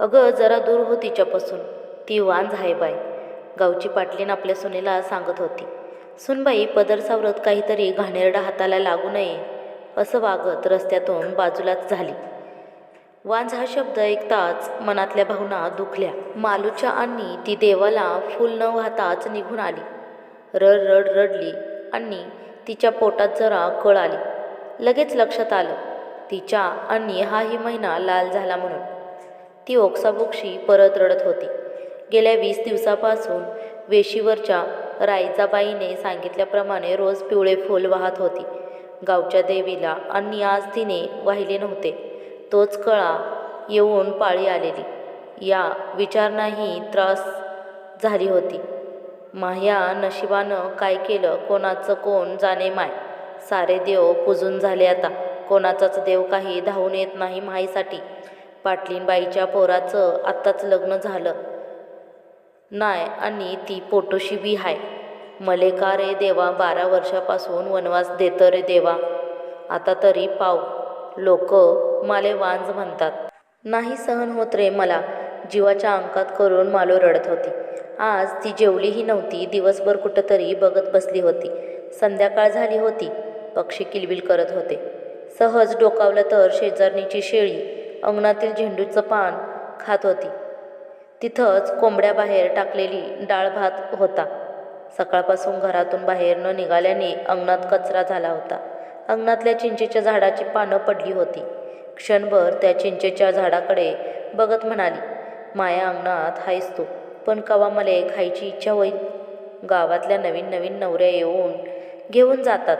अगं जरा दूर हो तिच्यापासून. ती वान आहे बाय गावची पाटलीन आपल्या सुनेला सांगत होती. सुनबाई पदर सावरत काहीतरी घाणेरडा हाताला लागू नये असं वागत रस्त्यातून बाजूलाच झाली. वांझ हा शब्द ऐकताच मनातल्या भावना दुखल्या. मालूच्या आणि ती देवाला फुल न वाहताच निघून आली. रड रड रडली आणि तिच्या पोटात जरा कळ आली. लगेच लक्षात आलं तिच्या आणि हाही महिना लाल झाला म्हणून. ती ओक्साबोक्षी परत रडत होती. गेल्या वीस दिवसापासून वेशीवरच्या रायजाबाईने सांगितल्याप्रमाणे रोज पिवळे फूल वाहत होती. गावच्या देवीला आणि आज तिने वाहिले नव्हते. तोच कळा येऊन पाळी आलेली. या विचारणाही त्रास झाली होती. माह्या नशिबानं काय केलं कोणाचं कोण जाणे माय? सारे देव पुजून झाले आता. कोणाचाच देव काही धावून येत नाही माहीसाठी. पाटलीनबाईच्या पोराचं आत्ताच लग्न झालं. नाय आणि ती पोटोशी बी हाय. मले का रे देवा बारा वर्षापासून वनवास देतं रे देवा. आता तरी पाव. लोक माले वांज म्हणतात. नाही सहन होत रे मला. जीवाच्या अंकात करून मालो रडत होती. आज ती जेवलीही नव्हती. दिवसभर कुठंतरी बघत बसली होती. संध्याकाळ झाली होती. पक्षी किलबिल करत होते. सहज डोकावलं तर शेजारणीची शेळी अंगणातील झेंडूचं पान खात होती. तिथंच कोंबड्याबाहेर टाकलेली डाळ भात होता. सकाळपासून घरातून बाहेर न निघाल्याने अंगणात कचरा झाला होता. अंगणातल्या चिंचेच्या झाडाची पानं पडली होती. क्षणभर त्या चिंचेच्या झाडाकडे बघत म्हणाली माया अंगणात हायस तू पण कवा मला खायची इच्छा होईल? गावातल्या नवीन नवीन नवऱ्या येऊन घेऊन जातात.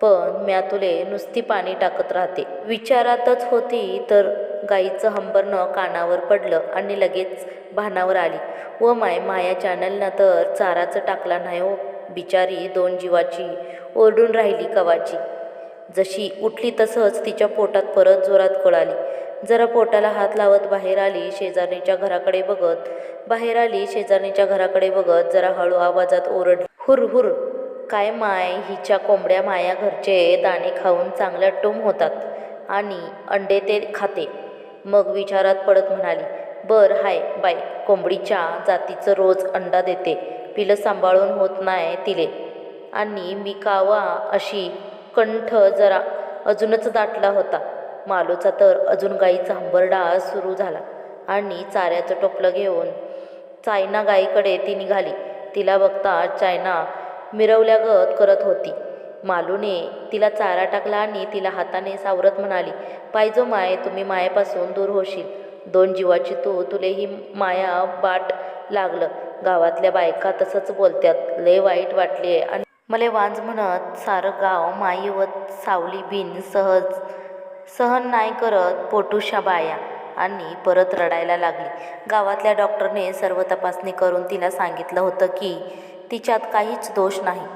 पण म्या तुले नुसती पाणी टाकत राहते. विचारातच होती तर गाईचं हंबरणं कानावर पडलं आणि लगेच भानावर आली. व माय माया चॅनलनं तर चाराचं टाकला नाही हो बिचारी दोन जीवाची ओरडून राहिली कवाची. जशी उठली तसंच तिच्या पोटात परत जोरात कळाली. जरा पोटाला हात लावत बाहेर आली शेजारणीच्या घराकडे बघत. बाहेर आली शेजारणीच्या घराकडे बघत जरा हळू आवाजात ओरडली. हुर हुर काय माय हिच्या कोंबड्या माया घरचे दाणे खाऊन चांगल्या टुम होतात आणि अंडे ते खाते. मग विचारात पडत म्हणाली बर हाय बाय कोंबडीच्या जातीचं रोज अंडा देते. पिलं सांभाळून होत नाही तिले. आणि मी कावा अशी कंठ जरा अजूनच दाटला होता. मालोचा तर अजून गाईचा हंबरडा सुरू झाला आणि चाऱ्याचं टोपलं घेऊन चायना गाईकडे ती निघाली. तिला बघता चायना मिरवल्यागत करत होती. मालूने तिला चारा टाकला आणि तिला हाताने सावरत म्हणाली पाहिजो माय तुम्ही मायेपासून दूर होशील. दोन जीवाची तू तुले ही माया बाट लागलं. गावातल्या बायका तसंच बोलत्यात लय वाईट वाटले आणि मले वांज म्हणत सारं गाव माई व सावली बिन सहज सहन नाही करत पोटूशा बाया. आणि परत रडायला लागली. गावातल्या डॉक्टरने सर्व तपासणी करून तिला सांगितलं होतं की तिच्यात काहीच दोष नाही.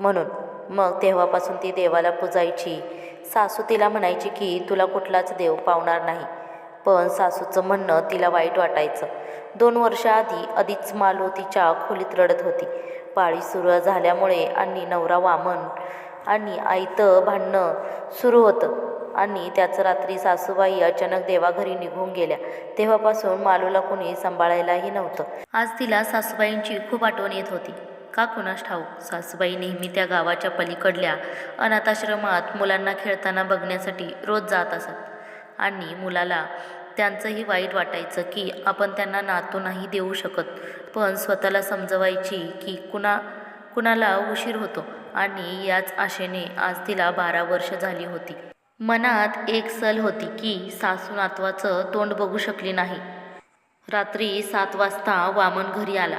म्हणून मग तेव्हापासून ती देवाला पुजायची. सासू तिला म्हणायची की तुला कुठलाच देव पावणार नाही. पण सासूचं म्हणणं तिला वाईट वाटायचं. दोन वर्षाआधी आधीच मालो तिच्या खोलीत रडत होती. पाळी सुरू झाल्यामुळे आणि नवरा वामन आणि आईतं भांडणं सुरू होतं आणि त्याचं रात्री सासूबाई अचानक देवाघरी निघून गेल्या. तेव्हापासून मालूला कुणी सांभाळायलाही नव्हतं. आज तिला सासूबाईंची खूप आठवण येत होती. का कुणास ठाऊक? सासूबाई नेहमी त्या गावाच्या पलीकडल्या अनाथाश्रमात मुलांना खेळताना बघण्यासाठी रोज जात असत. आणि मुलाला त्यांचंही वाईट वाटायचं की आपण त्यांना नातू नाही देऊ शकत. पण स्वतःला समजवायची की कुणा कुणाला उशीर होतो. आणि याच आशेने आज तिला बारा वर्ष झाली होती. मनात एक सल होती की सासू नातवाचं तोंड बघू शकली नाही. रात्री सात वाजता वामन घरी आला.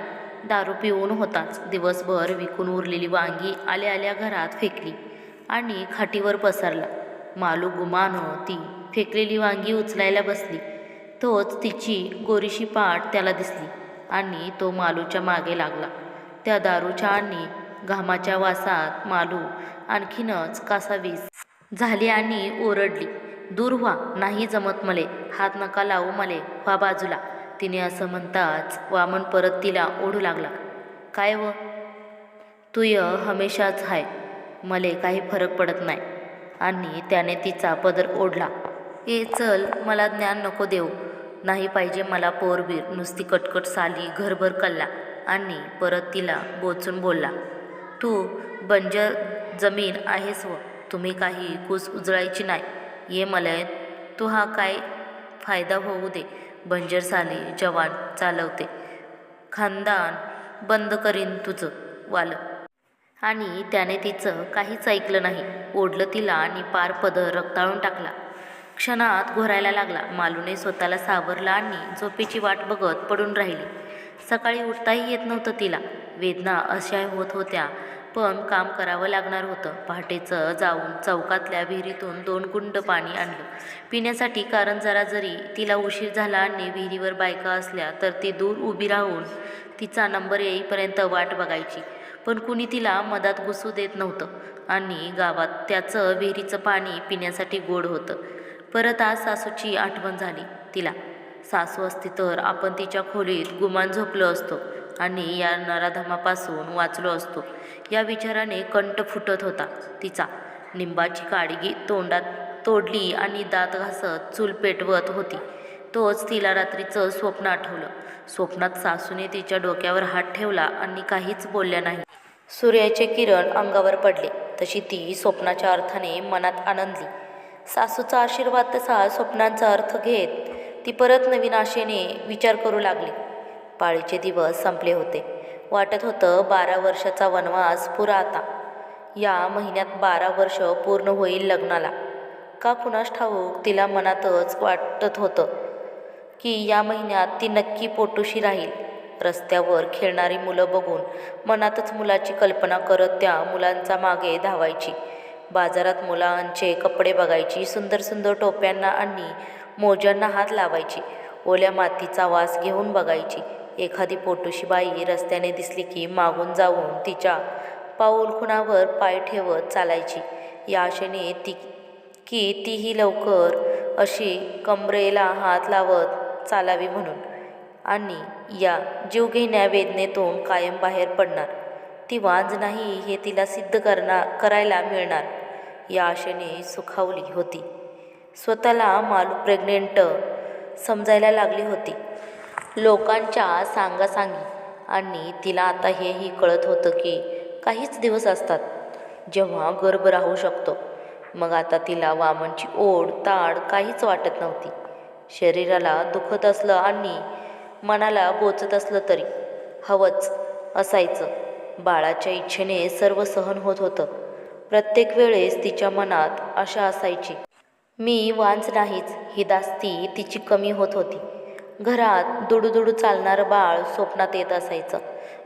दारू पिऊन होताच. दिवसभर विकून उरलेली वांगी आल्या आल्या घरात फेकली आणि खाटीवर पसरला. मालू गुमानं ती फेकलेली वांगी उचलायला बसली. तोच तिची गोरीशी पाठ त्याला दिसली आणि तो मालूच्या मागे लागला. त्या दारूच्या आणि घामाच्या वासात मालू आणखीनच कासावीस झाली आणि ओरडली दूर व्हा नाही जमत मले. हात नका लावू मले व्हा बाजूला. तिने असं म्हणताच वामन परत तिला ओढू लागला. काय व? तू य हमेशाच हाय. मले काही फरक पडत नाही. आणि त्याने तिचा पदर ओढला. ए चल मला ज्ञान नको देऊ. नाही पाहिजे मला पोरबीर. नुसती कटकट साली घरभर कल्ला आणि परत तिला बोचून बोलला. तू बंजर जमीन आहेस व. तुम्ही काही कूस उजळायची नाही. ये मला. तू हा काय फायदा होऊ दे. बंजर जवान चालवते. खानदान बंद करीन तुझं वालं. आणि त्याने तिचं काहीच ऐकलं नाही. ओढलं तिला आणि पार पदर रक्ताळून टाकला. क्षणात घोरायला लागला. मालूने स्वतःला सावरला आणि झोपेची वाट बघत पडून राहिली. सकाळी उठताही येत नव्हतं तिला. वेदना अशा होत होत्या. पण काम करावं लागणार होतं. पहाटेचं जाऊन चौकातल्या विहिरीतून दोन कुंड पाणी आणलं. पिण्यासाठी कारण जरा जरी तिला उशीर झाला आणि विहिरीवर बायका असल्या तर ती दूर उभी राहून तिचा नंबर येईपर्यंत वाट बघायची. पण कुणी तिला मधात घुसू देत नव्हतं आणि गावात त्याचं विहिरीचं पाणी पिण्यासाठी गोड होतं. परत आज सासूची आठवण झाली तिला. सासू असती तर आपण तिच्या खोलीत गुमान झोपलो असतो. आणि या नराधमापासून वाचलो असतो. या विचाराने कंठ फुटत होता तिचा. निंबाची काडगी तोंडात तोडली आणि दात घासत चूल पेटवत होती. तोच तिला रात्रीचं स्वप्न आठवलं. स्वप्नात सासूने तिच्या डोक्यावर हात ठेवला आणि काहीच बोलल्या नाही. सूर्याचे किरण अंगावर पडले. तशी ती स्वप्नाच्या अर्थाने मनात आनंदली. सासूचा आशीर्वाद तसा स्वप्नांचा अर्थ घेत ती परत नवीन आशेने विचार करू लागली. पाळीचे दिवस संपले होते. वाटत होतं बारा वर्षाचा वनवास पुरा आता या महिन्यात बारा वर्ष पूर्ण होईल लग्नाला. का कुणास ठाऊक तिला मनातच वाटत होतं की या महिन्यात ती नक्की पोटुशी राहील. रस्त्यावर खेळणारी मुलं बघून मनातच मुलाची कल्पना करत त्या मुलांचा मागे धावायची. बाजारात मुलांचे कपडे बघायची सुंदर सुंदर टोप्यांना आणि मोज्यांना हात लावायची ओल्या मातीचा वास घेऊन बघायची. एखादी पोटूशी बाई रस्त्याने दिसली की मागून जाऊन तिच्या पाऊलखुणावर पाय ठेवत चालायची. या आशेने ती की तीही लवकर अशी कमरेला हात लावत चालावी म्हणून. आणि या जीवघेण्या वेदनेतून कायम बाहेर पडणार. ती वांज नाही हे तिला सिद्ध करणार करायला मिळणार. या आशेने सुखावली होती. स्वतःला मालू प्रेग्नेंट समजायला लागली होती. लोकांच्या सांगासांगी. आणि तिला आता हेही कळत होतं की काहीच दिवस असतात. जेव्हा गर्भ राहू शकतो. मग आता तिला वामनची ओढ ताड काहीच वाटत नव्हती. शरीराला दुखत असलं आणि मनाला बोचत असलं तरी हवंच असायचं. बाळाच्या इच्छेने सर्व सहन होत होतं. प्रत्येक वेळेस तिच्या मनात आशा असायची. मी वांच नाहीच ही दास्ती तिची कमी होत होती. घरात दुडूदुडू चालणारं बाळ स्वप्नात येत असायचं.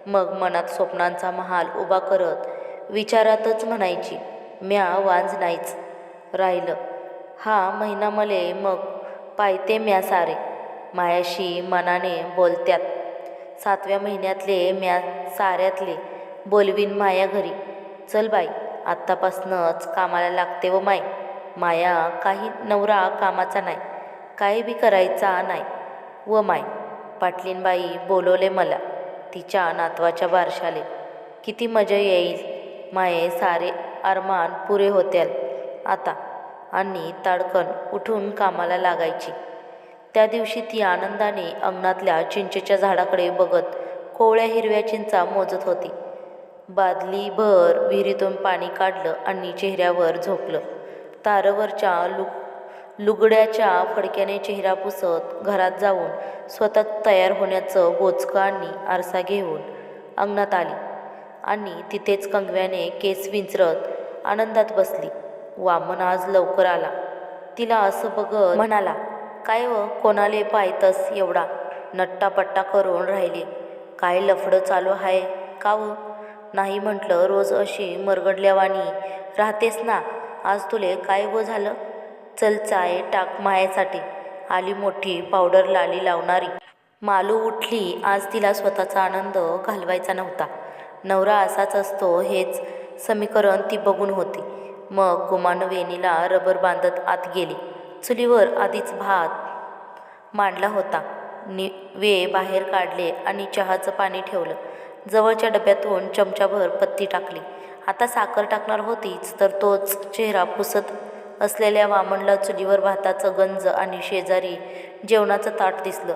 मग मनात स्वप्नांचा महाल उभा करत विचारातच म्हणायची म्या वांज नाहीच राहिलं हा महिना मले मग पायते म्या सारे. मायाशी मनाने बोलत्यात. सातव्या महिन्यातले म्या साऱ्यातले बोलवीन माया घरी. चल बाई आत्तापासनंच कामाला लागते व माय. माया काही नवरा कामाचा नाही काही बी करायचा नाही. व माय. पाटलीनबाई बोलवले मला. तिच्या नातवाच्या बारशाले. किती मजा येईल. माये सारे अरमान पुरे होत्याल. आता आणि ताडकन उठून कामाला लागायची. त्या दिवशी ती आनंदाने अंगणातल्या चिंचेच्या झाडाकडे बघत कोवळ्या हिरव्या चिंचा मोजत होती. बादलीभर विहिरीतून पाणी काढलं आणि चेहऱ्यावर झोपलं. तारवरच्या लुक लुगड्याच्या फडक्याने चेहरा पुसत घरात जाऊन स्वतः तयार होण्याचं बोचकं आणि आरसा घेऊन अंगणात आली. आणि तिथेच कंगव्याने केस विंचरत आनंदात बसली. वामन आज लवकर आला. तिला असं बघत म्हणाला काय व कोणाले पायतस एवढा? नट्टापट्टा करून राहिले. काय लफडं चालू आहे का व? नाही म्हटलं रोज अशी मरगडल्यावानी राहतेस ना? आज तुले काय व झालं? चल चाय टाक मायासाठी. आली मोठी पावडर लाली लावणारी. मालू उठली आज तिला स्वतःचा आनंद घालवायचा नव्हता. नवरा असाच असतो हेच समीकरण ती बघून होती. मग गुमान वेणीला रबर बांधत आत गेली. चुलीवर आधीच भात मांडला होता. नि वे बाहेर काढले आणि चहाचं पाणी ठेवलं. जवळच्या डब्यातून चमचाभर पत्ती टाकली. आता साखर टाकणार होतीच तर तोच चेहरा पुसत असलेल्या वामनला चुलीवर भाताचं गंज आणि शेजारी जेवणाचं ताट दिसलं.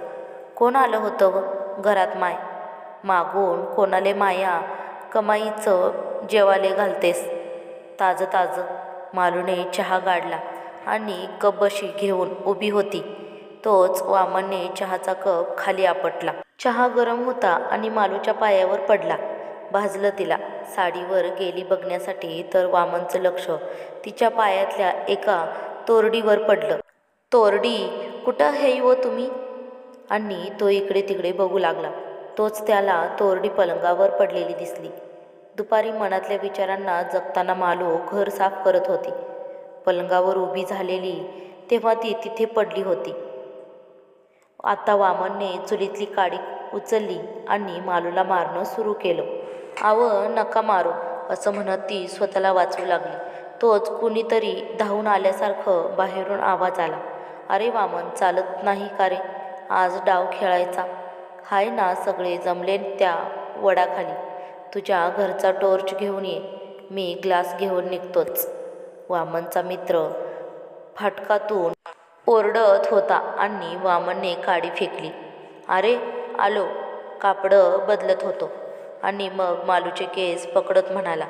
कोण आलं होतं व? घरात माय. मागून कोणाले माया? कमाईचं जेवाले घालतेस. ताजं ताजं. मालूने चहा गाडला आणि कपबशी घेऊन उभी होती. तोच वामनने चहाचा कप खाली आपटला. चहा गरम होता आणि मालूच्या पायावर पडला. भाजलं तिला. साडीवर गेली बघण्यासाठी तर वामनचं लक्ष. तिच्या पायातल्या एका तोरडीवर पडलं. तोरडी कुठं हे व हो तुम्ही? आणि तो इकडे तिकडे बघू लागला. तोच त्याला तोरडी पलंगावर पडलेली दिसली. दुपारी मनातल्या विचारांना जगताना मालो घर साफ करत होती. पलंगावर उभी झालेली तेव्हा ती तिथे पडली होती. आता वामनने चुलीतली काडी उचलली आणि मालूला मारणं सुरू केलं. आव नका मारू असं म्हणत ती स्वतःला वाचू लागली. तोच कुणीतरी धावून आल्यासारखं बाहेरून आवाज आला. अरे वामन चालत नाही का रे? आज डाव खेळायचा. हाय ना सगळे जमले त्या वडाखाली. तुझ्या घरचा टॉर्च घेऊन ये. मी ग्लास घेऊन निघतोच. वामनचा मित्र फाटकातून ओरडत होता आणि वामनने काडी फेकली. अरे आलो. कापडं बदलत होतो. आणि मग मालूचे केस पकडत म्हणाला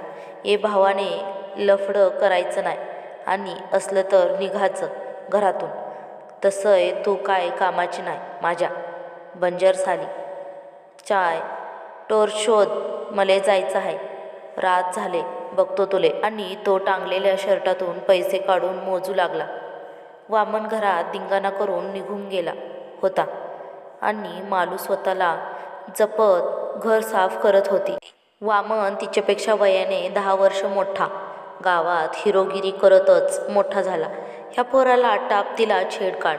ए भावाने लफडं करायचं नाही आणि असलं तर निघायचं घरातून. तसंय तू काय कामाची नाही माझ्या बंजर साली चाय टोर शोध मले जायचं आहे रात झाले बघतो तुले. आणि तो टांगलेल्या शर्टातून पैसे काढून मोजू लागला. वामन घरात दिंगाणा करून निघून गेला होता. आणि मालू स्वतःला जपत घर साफ करत होती. वामन तिच्यापेक्षा वयाने दहा वर्ष मोठा. गावात हिरोगिरी करतच मोठा झाला. ह्या पोराला टाप तिला छेडकाढ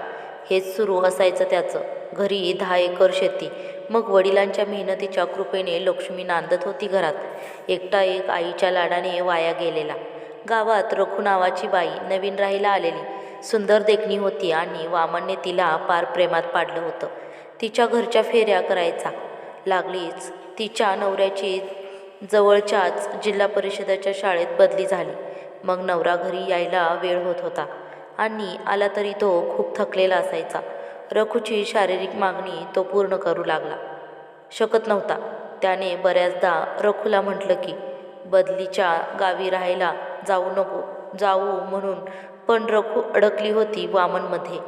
हेच सुरू असायचं त्याचं. घरी दहा एकर शेती. मग वडिलांच्या मेहनतीच्या कृपेने लक्ष्मी नांदत होती घरात. एकटा एक आईच्या लाडाने वाया गेलेला. गावात रखू नावाची बाई नवीन राहायला आलेली. सुंदर देखणी होती आणि वामनने तिला पार प्रेमात पाडलं होतं. तिच्या घरच्या फेऱ्या करायचा. लागलीच. तिच्या नवऱ्याची जवळच्याच जिल्हा परिषदेच्या शाळेत बदली झाली. मग नवरा घरी यायला वेळ होत होता आणि आला तरी तो खूप थकलेला असायचा. रखूची शारीरिक मागणी तो पूर्ण करू लागला. शकत नव्हता. त्याने बऱ्याचदा रखूला म्हटलं की बदलीच्या गावी राहायला जाऊ नको जाऊ म्हणून पण रखू अडकली होती वामनमध्ये.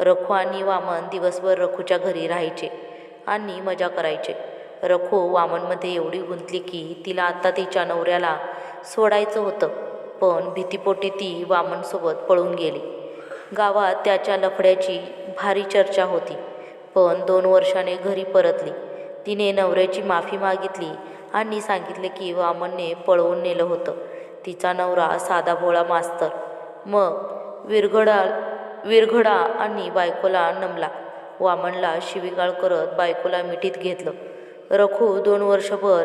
रखू आणि वामन दिवसभर रखूच्या घरी राहायचे. आणि मजा करायचे. रखो वामनमध्ये एवढी गुंतली की तिला आता तिच्या नवऱ्याला सोडायचं होतं पण भीतीपोटी ती वामनसोबत पळून गेली. गावात त्याच्या लफड्याची भारी चर्चा होती पण दोन वर्षाने घरी परतली. तिने नवऱ्याची माफी मागितली आणि सांगितले की वामनने पळवून नेलं होतं. तिचा नवरा साधा भोळा मास्तर. मग विरघडा विरघडा आणि बायकोला नमला. वामनला शिवीगाळ करत बायकोला मिठीत घेतलं. रखू दोन वर्षभर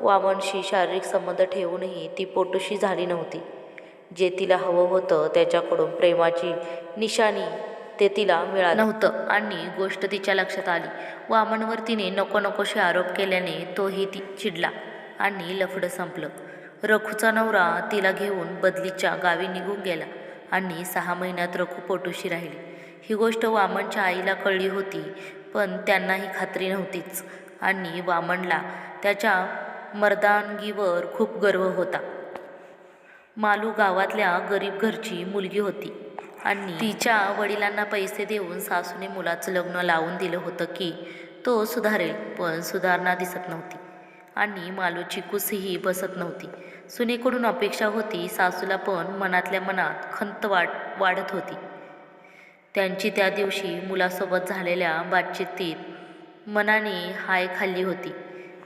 वामनशी शारीरिक संबंध ठेवूनही ती पोटुशी झाली नव्हती. जे तिला हवं होतं त्याच्याकडून प्रेमाची निशाणी ते तिला मिळालं. नव्हतं. आणि गोष्ट तिच्या लक्षात आली. वामनवर तिने नको नकोशे आरोप केल्याने तोही ती चिडला आणि लफडं संपलं. रखूचा नवरा तिला घेऊन बदलीच्या गावी निघून गेला आणि सहा महिन्यात रखू पोटोशी राहिली. ही गोष्ट वामनच्या आईला कळली होती पण त्यांनाही खात्री नव्हतीच. आणि वामनला त्याच्या मर्दानगीवर खूप गर्व होता. मालू गावातल्या गरीब घरची मुलगी होती आणि तिच्या वडिलांना पैसे देऊन सासूने मुलाचं लग्न लावून दिलं होतं की तो सुधारेल पण सुधारणा दिसत नव्हती. आणि मालूची कुसही बसत नव्हती. सुनेकडून अपेक्षा होती सासूला पण मनातल्या मनात खंत वाट वाढत होती. त्यांची त्या दिवशी मुलासोबत झालेल्या बातचितीत मनाने हाय खाल्ली होती.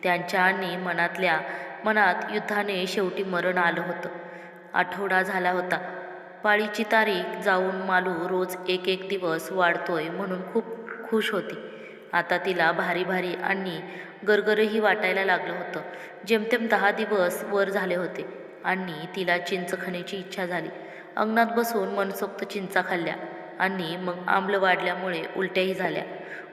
त्यांच्या आणि मनातल्या मनात युद्धाने शेवटी मरण आलं होतं. आठवडा झाला होता. पाळीची तारीख जाऊन मालू रोज एक एक दिवस वाढतोय म्हणून खूप खुश होती. आता तिला भारी भारी आणि गरगरही वाटायला लागलं होतं. जेमतेम दहा दिवस वर झाले होते आणि तिला चिंच खाण्याची इच्छा झाली. अंगणात बसून मनसोक्त चिंचा खाल्ल्या. आणि मग आंबलं वाढल्यामुळे उलट्याही झाल्या.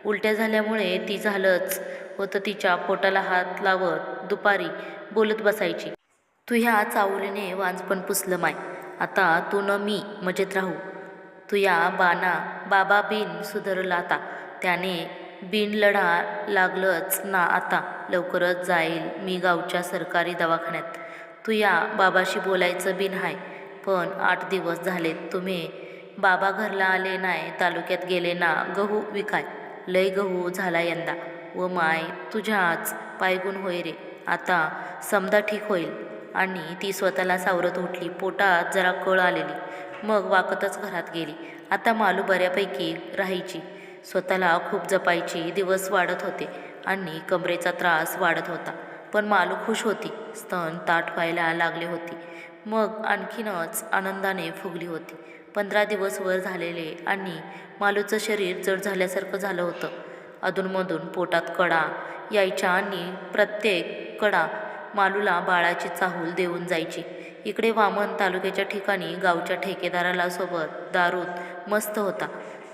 उलट्या झाल्यामुळे ती झालंच होतं तिच्या पोटाला हात लावत दुपारी बोलत बसायची. तू ह्या चावलीने वांजपण पुसलं माय. आता तू न मी मजेत राहू. तुया बाना बाबा बिन सुधरला आता. त्याने बिन लढा लागलंच ना आता. लवकरच जाईल मी गावच्या सरकारी दवाखान्यात. तुया बाबाशी बोलायचं बिन हाय. पण आठ दिवस झाले तुम्ही बाबा घरला आले नाही तालुक्यात गेले ना गहू विकाय. लय गहू झाला यंदा. व माय तुझ्या आज पायगुण होय रे. आता समजा ठीक होईल. आणि ती स्वतःला सावरत उठली. पोटात जरा कळ आलेली. मग वाकतच घरात गेली. आता मालू बऱ्यापैकी राहायची. स्वतःला खूप जपायची. दिवस वाढत होते. आणि कमरेचा त्रास वाढत होता. पण मालू खुश होती. स्तन ताट व्हायला लागले होती. मग आणखीनच आनंदाने फुगली होती. पंधरा दिवस वर झालेले आणि मालूचं शरीर जड झाल्यासारखं झालं होतं. अधूनमधून पोटात कडा यायच्या आणि प्रत्येक कडा मालूला बाळाची चाहूल देऊन जायची. इकडे वामन तालुक्याच्या ठिकाणी गावच्या ठेकेदाराला सोबत दारूत मस्त होता.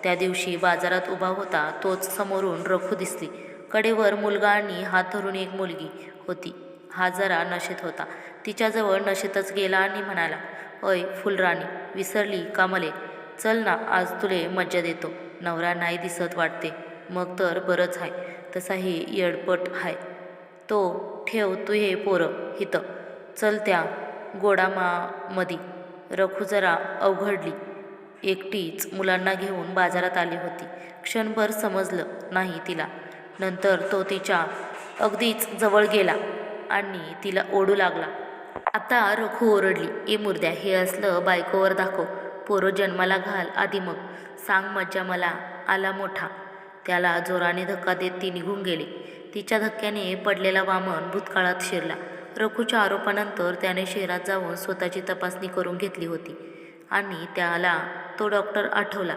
त्या दिवशी बाजारात उभा होता तोच समोरून रखू दिसली. कडेवर मुलगा आणि हात धरून एक मुलगी होती. हा जरा नशेत होता. तिच्याजवळ नशेतच गेला आणि म्हणाला अय फुलराणी विसरली का मले चल ना आज तुले मज्जा देतो. नवरा नाही दिसत वाटते. मग तर बरंच आहे तसाही येडपट आहे तो ठेव तू हे पोरं हित. चल त्या गोडामामधी. रखू जरा अवघडली. एकटीच मुलांना घेऊन बाजारात आली होती. क्षणभर समजलं नाही तिला. नंतर तो तिच्या अगदीच जवळ गेला आणि तिला ओढू लागला. आता रखू ओरडली ए मुर्द्या हे असलं बायकोवर दाखव. पोरं जन्माला घाल आधी मग. सांग मज्जा मला आला मोठा. त्याला जोराने धक्का देत ती निघून गेली. तिच्या धक्क्याने पडलेला वामन भूतकाळात शिरला. रखूच्या आरोपानंतर त्याने शहरात जाऊन स्वतःची तपासणी करून घेतली होती आणि त्याला तो डॉक्टर आठवला.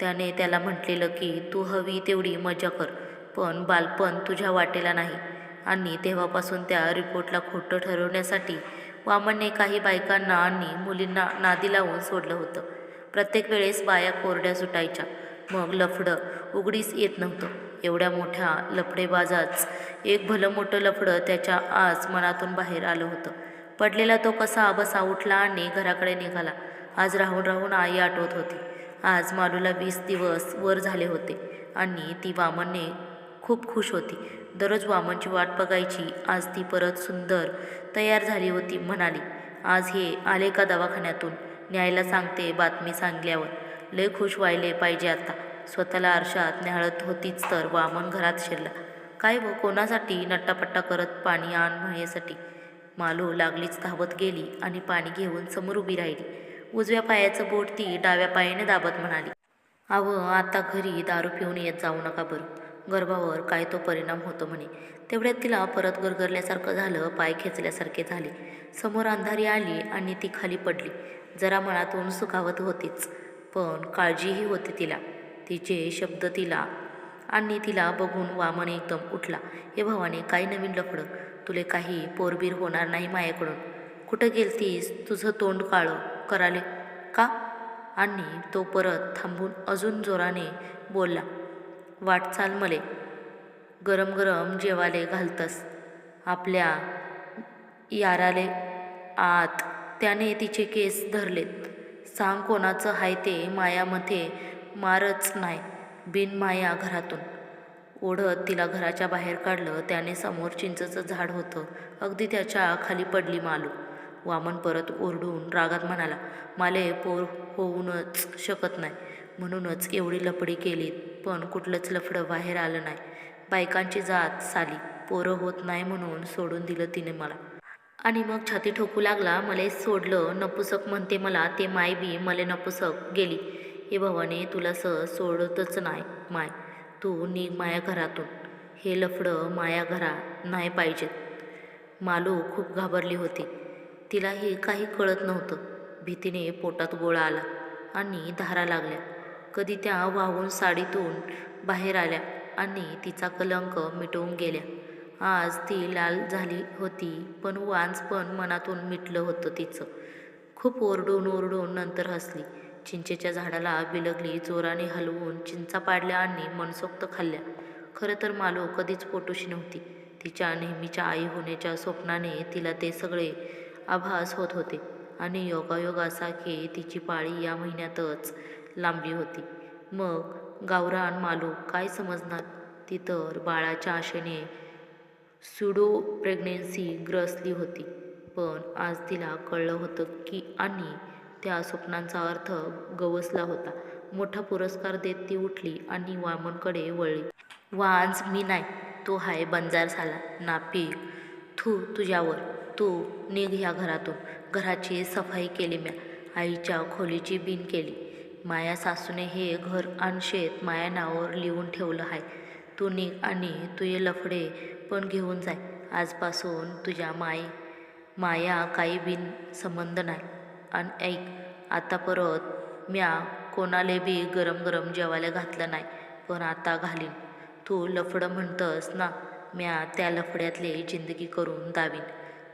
त्याने त्याला म्हटलेलं की तू हवी तेवढी मजा कर पण बालपण तुझ्या वाटेला नाही. आणि तेव्हापासून त्या रिपोर्टला खोटं ठरवण्यासाठी वामनने काही बायकांना आणि मुलींना नादी लावून सोडलं होतं. प्रत्येक वेळेस बाया कोरड्या सुटायच्या. मग लफडं. उघडीस येत नव्हतं. एवढ्या मोठ्या लफडेबाजाच. एक भलं मोठं लफडं त्याच्या आज मनातून बाहेर आलं होतं. पडलेला तो कसा बसा उठला आणि घराकडे निघाला. आज राहून राहून आई आठवत होती. आज मालूला वीस दिवस वर झाले होते आणि ती वामनने खूप खुश होती. दररोज वामनची वाट बघायची. आज ती परत सुंदर तयार झाली होती म्हणाली. आज हे आले का दवाखान्यातून? न्यायला सांगते बातमी सांगल्यावर. लय खुश व्हायले पाहिजे आता. स्वतःला आरशात न्याहळत होतीच तर वामन घरात शिरला. काय व कोणासाठी नट्टापट्टा करत पाणी आण म्हणण्यासाठी मालू लागलीच धावत गेली आणि पाणी घेऊन समोर उभी राहिली. उजव्या पायाचं बोट ती डाव्या पायाने दाबत म्हणाली. अव आता घरी दारू पिऊन येत जाऊ नका बरं. गर्भावर काय तो परिणाम होतो म्हणे. तेवढ्यात तिला परत गरगरल्यासारखं झालं पाय खेचल्यासारखे झाले. समोर अंधारी आली आणि ती खाली पडली. जरा मनातून सुखावत होतीच पण काळजीही होती तिला. तिचे शब्द तिला आणि तिला बघून वामन एकदम उठला. हे भावाने काय नवीन लफडं? तुले काही पोरबीर होणार नाही मायाकडून. कुठं गेलतीस? तुझं तोंड काळं कराले. का? आणि तो परत थांबून अजून जोराने बोलला. वाटचाल मले. गरम गरम जेवाले घालतस. आपल्या याराले आत त्याने तिचे केस धरलेत. सांग कोणाचं हाय ते मायामध्ये मारच नाही बिन माया घरातून. ओढत तिला घराच्या बाहेर काढलं त्याने समोर चिंचचं झाड होतं. अगदी त्याच्याखाली पडली मालू. वामन परत ओरडून रागात म्हणाला माले पोर होऊनच शकत नाही म्हणूनच एवढी लपडी केली पण कुठलंच लफडं बाहेर आलं नाही. बायकांची जात साली. पोरं होत नाही म्हणून सोडून दिलं तिने मला. आणि मग छाती ठोकू लागला मला सोडलं नपुसक म्हणते मला ते माय बी मला नपुसक गेली. हे भवाने तुला सहज सोडतच नाही माय. तू निघ माया घरातून. हे लफडं माया घरा नाही पाहिजेत. मालू खूप घाबरली होती. तिलाही काही कळत नव्हतं. भीतीने पोटात गोळा आला आणि धारा लागल्या. कधी त्या वाहून साडीतून बाहेर आल्या आणि तिचा कलंक मिटवून गेल्या. आज ती लाल झाली होती पण वांज पण मनातून मिटलं होतं तिचं. खूप ओरडून ओरडून नंतर हसली. चिंचेच्या झाडाला बिलगली जोराने हलवून चिंचा पाडल्या आणि मनसोक्त खाल्ल्या. खरं तर मालो कधीच पोटोशी नव्हती. तिच्या नेहमीच्या आई होण्याच्या स्वप्नाने तिला ते सगळे आभास होत होते. आणि योगायोग असा की तिची पाळी या महिन्यातच लांबली होती. मग गावरान मालूक काय समजणार? ती तर बाळाच्या आशेने सुडो प्रेग्नेन्सी ग्रसली होती. पण आज तिला कळलं होतं की आणि त्या स्वप्नांचा अर्थ गवसला होता. मोठा पुरस्कार देत ती उठली आणि वामनकडे वळली. वांज मी नाही. तो हाय बंजार झाला नापीक. थू तुझ्यावर. तू निघ ह्या घरातून. घराची सफाई केली म्या. आईच्या खोलीची बीन केली. माया सासूने हे घर आणि शेत माया नावावर लिहून ठेवलं आहे तू निघ आणि तुझे लफडे पण घेऊन जाय. आजपासून तुझ्या माय माया काही बिन संबंध नाही आणि ऐक आता परत म्या कोणाले बी गरम गरम जेवायला घातलं नाही पण आता घालीन. तू लफडं म्हणतंस ना म्या त्या लफड्यातले जिंदगी करून दावीन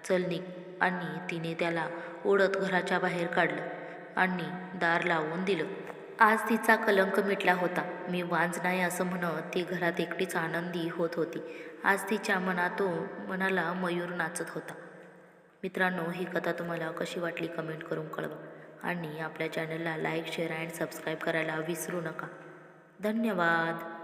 चल निघ. आणि तिने त्याला ओढत घराच्या बाहेर काढलं. आणि दार लावून दिलं. आज तिचा कलंक मिटला होता. मी वांज नाही असं म्हणत ती घरात एकटीच आनंदी होत होती. आज तिच्या मनातून मनाला मयूर नाचत होता. मित्रांनो ही कथा तुम्हाला कशी वाटली कमेंट करून कळवा. आणि आपल्या चॅनलला लाईक शेअर अँड सबस्क्राईब करायला विसरू नका. धन्यवाद.